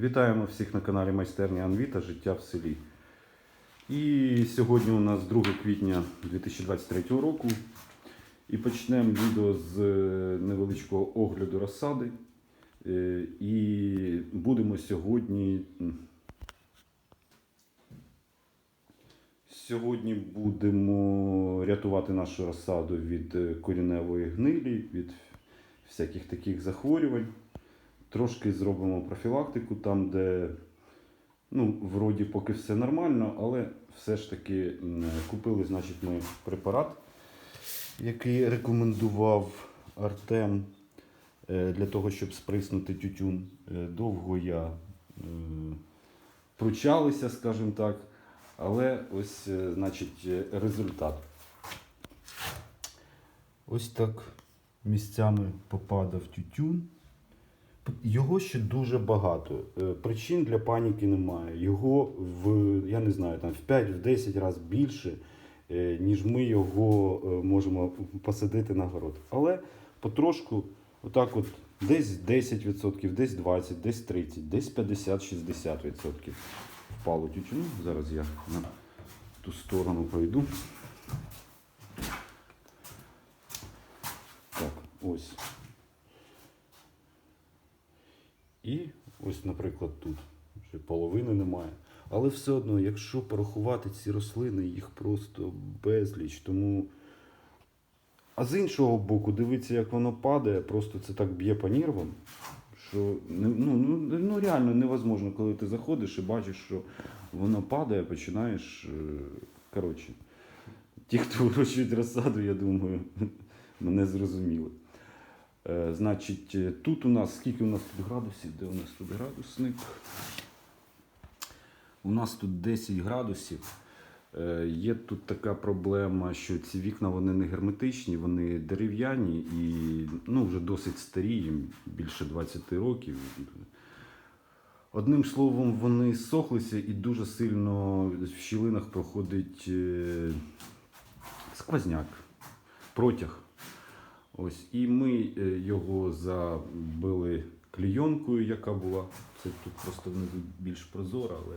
Вітаємо всіх на каналі Майстерня Анвіта Життя в селі. І сьогодні у нас 2 квітня 2023 року. І почнемо відео з е, невеличкого огляду розсади. Е, І будемо сьогодні. Сьогодні будемо рятувати нашу розсаду від е, коріневої гнилі, від всяких таких захворювань. Трошки зробимо профілактику там, де ну, вроді поки все нормально, але все ж таки купили значить, ми препарат, який рекомендував Артем е, для того, щоб сприснути тютюн. Е, Довго я пручалися, скажімо так. Але ось, е, значить, результат. Ось так місцями попадав тютюн. Його ще дуже багато. Е, Причин для паніки немає. Його в, я не знаю, там в 5-10 разів більше, е, ніж ми його е, можемо посадити на город. Але потрошку, отак от, десь 10%, десь 20%, десь 30%, десь 50-60% впало тютюну. Зараз я на ту сторону пройду. Так, ось. І ось, наприклад, тут ще половини немає. Але все одно, якщо порахувати ці рослини, їх просто безліч. Тому. А з іншого боку, дивіться, як воно падає, просто це так б'є по нервам, що ну, ну, ну реально невозможно, коли ти заходиш і бачиш, що воно падає, починаєш. е, Коротше, ті, хто вирощують розсаду, я думаю, мене зрозуміли. Е, Значить, е, тут у нас скільки у нас тут градусів? Де у нас тут градусник? У нас тут 10 градусів. Е, Є тут така проблема, що ці вікна вони не герметичні, вони дерев'яні і ну, вже досить старі, їм більше 20 років. Одним словом, вони сохлися і дуже сильно в щілинах проходить сквозняк, протяг. Ось, і ми е, його забили клійонкою, яка була. Це тут просто внизу більш прозора, але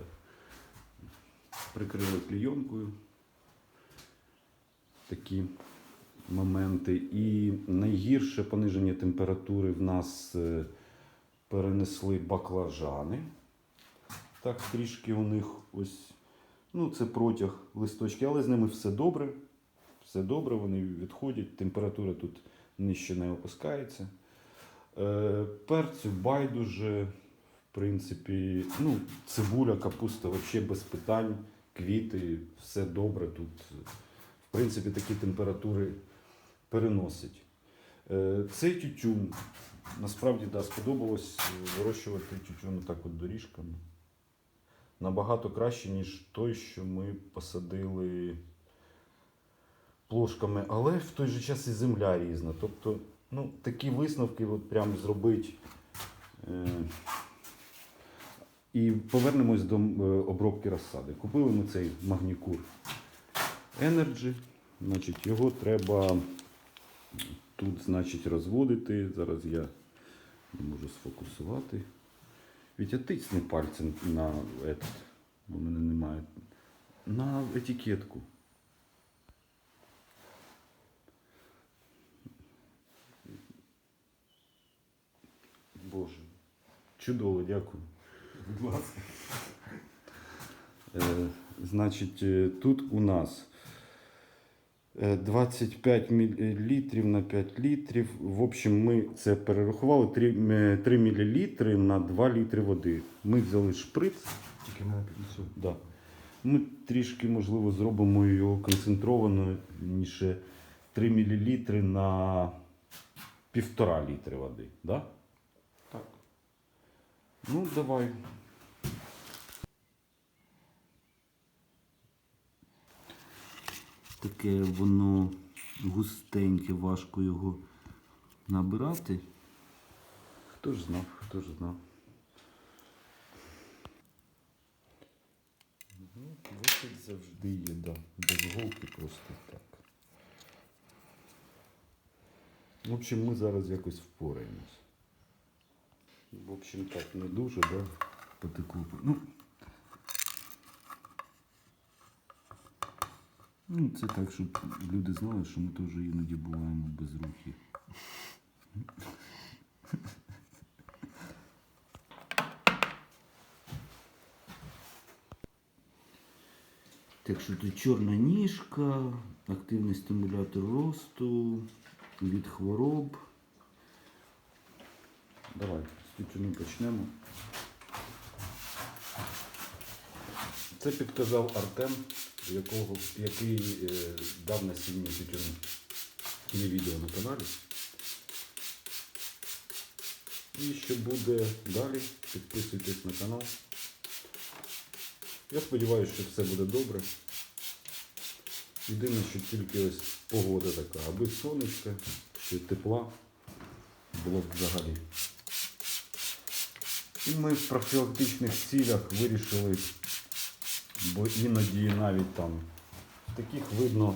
прикрили клійонкою. Такі моменти. І найгірше пониження температури в нас е, перенесли баклажани. Так, трішки у них ось. Ну, це протяг листочки, але з ними все добре. Все добре, вони відходять, температура тут нижче не опускається. Е, перцю байдуже, в принципі, ну, цибуля, капуста взагалі без питань, квіти, все добре тут. В принципі, такі температури переносить. Е, цей тютюн насправді да, сподобалось вирощувати тютюн так от доріжками. Набагато краще, ніж той, що ми посадили плошками, але в той же час і земля різна. Тобто, ну, такі висновки от прям зробити. Е- і повернемось до е, обробки розсади. Купили ми цей магнікур Energy. Значить, його треба тут, значить, розводити. Зараз я не можу сфокусувати. Вітя, пальцем на этот, бо мене немає. На етикетку. Боже. Чудово, дякую. Будь ласка. Е, значить, е, тут у нас е, 25 мл на 5 літрів. В общем, ми це перерахували 3, 3 мл на 2 літри води. Ми взяли шприц. Тільки мене під. Да. Ми трішки, можливо, зробимо його концентрованою, ніж 3 мл на 1,5 літри води. Да? Ну, давай. Таке воно густеньке, важко його набирати. Хто ж знав, хто ж знав. Вихід завжди є, да. Без голки просто так. В общем, ми зараз якось впораємось. В общем, так, не дуже, да? потекло. Ну, ну, це так, щоб люди знали, що ми теж іноді буваємо без рухи. Так що тут чорна ніжка, активний стимулятор росту, від хвороб. Давай, тютюну почнемо. Це підказав Артем, якого, який е, дав насіння тютюну. Є відео на каналі. І що буде далі, підписуйтесь на канал. Я сподіваюся, що все буде добре. Єдине, що тільки ось погода така, аби сонечка, ще тепла було б взагалі. І ми в профілактичних цілях вирішили, бо іноді навіть там таких видно,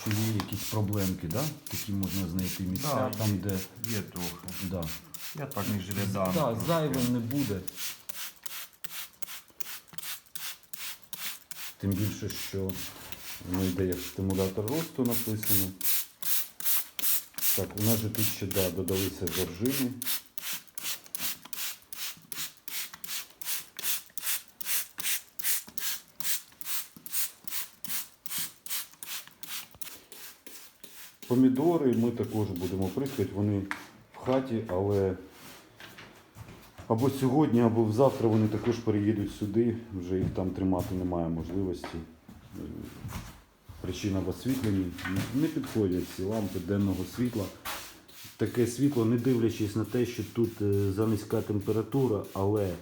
що є якісь проблемки, да? такі можна знайти місця, Да, там, де. Є трохи. Да. Я так між рядами. Так, трошки. зайвим не буде. Тим більше, що воно йде як стимулятор росту написано. Так, у нас же тут ще да, додалися заржини. Помідори ми також будемо прискати, вони в хаті, але або сьогодні, або завтра вони також переїдуть сюди, вже їх там тримати немає можливості. Причина в освітленні. Не підходять ці лампи денного світла. Таке світло, не дивлячись на те, що тут е, занизька температура, але е,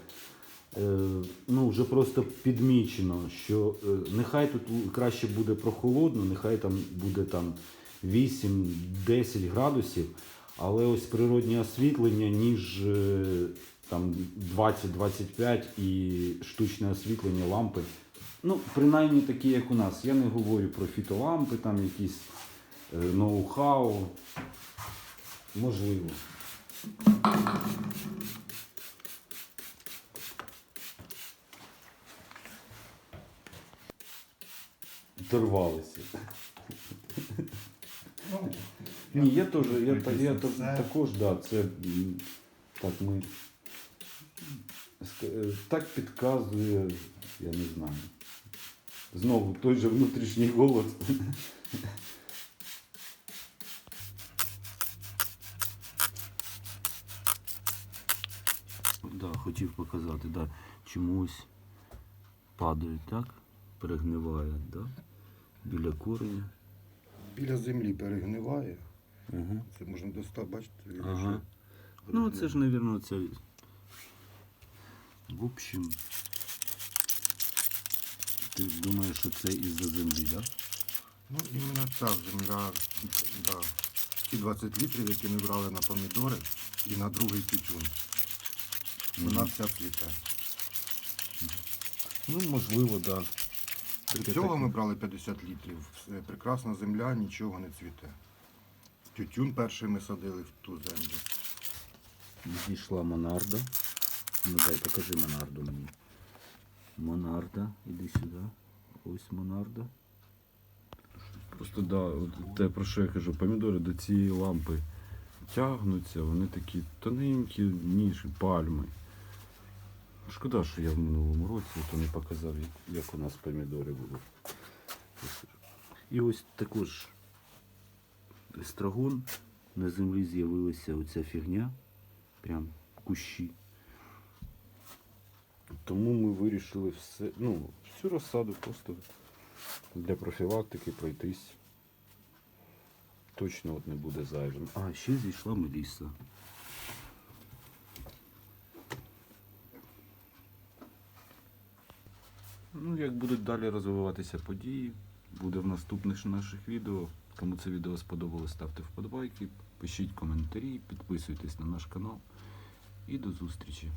ну, вже просто підмічено, що е, нехай тут краще буде прохолодно, нехай там буде там 8-10 градусів, але ось природнє освітлення, ніж там 20-25 і штучне освітлення лампи. Ну, принаймні такі, як у нас. Я не говорю про фітолампи, там якісь е, ноу-хау. Можливо. Дорвалися. Ну, Ні, я теж, я, та- я, Це- також, да, це м, так ми ск- е, так підказує, я не знаю. Знову той же внутрішній голос. Да, хотів показати, да, чомусь падають, так? Перегниває, да? Біля кореня. Біля землі перегниває. Угу. Це можна достати, бачите? він Ага. Ну, це ж, мабуть, це. В общем. Ти думаєш, що це із-за землі, так? Ну, іменно ця земля, да. Ті 20 літрів, які ми брали на помідори і на другий тютюн. Вона вся цвіте. Ну, можливо, так. До цього ми брали 50 літрів. Все, Прекрасна земля, нічого не цвіте. Тютюн перший ми садили в ту землю. Зійшла Монарда. Ну дай, покажи Монарду мені. Монарда, іди сюди. Ось Монарда. Просто да, от те, про що я кажу, помідори до цієї лампи тягнуться, вони такі тоненькі, ніж пальми. Шкода, що я в минулому році то не показав, як, у нас помідори були. І ось також естрагон. На землі з'явилася оця фігня, прям кущі. Тому ми вирішили все, ну, всю розсаду просто для профілактики пройтись. Точно от не буде зайвим. А, ще зійшла Меліса. Ну, як будуть далі розвиватися події, буде в наступних наших відео. Кому це відео сподобалось, ставте вподобайки, пишіть коментарі, підписуйтесь на наш канал. І до зустрічі!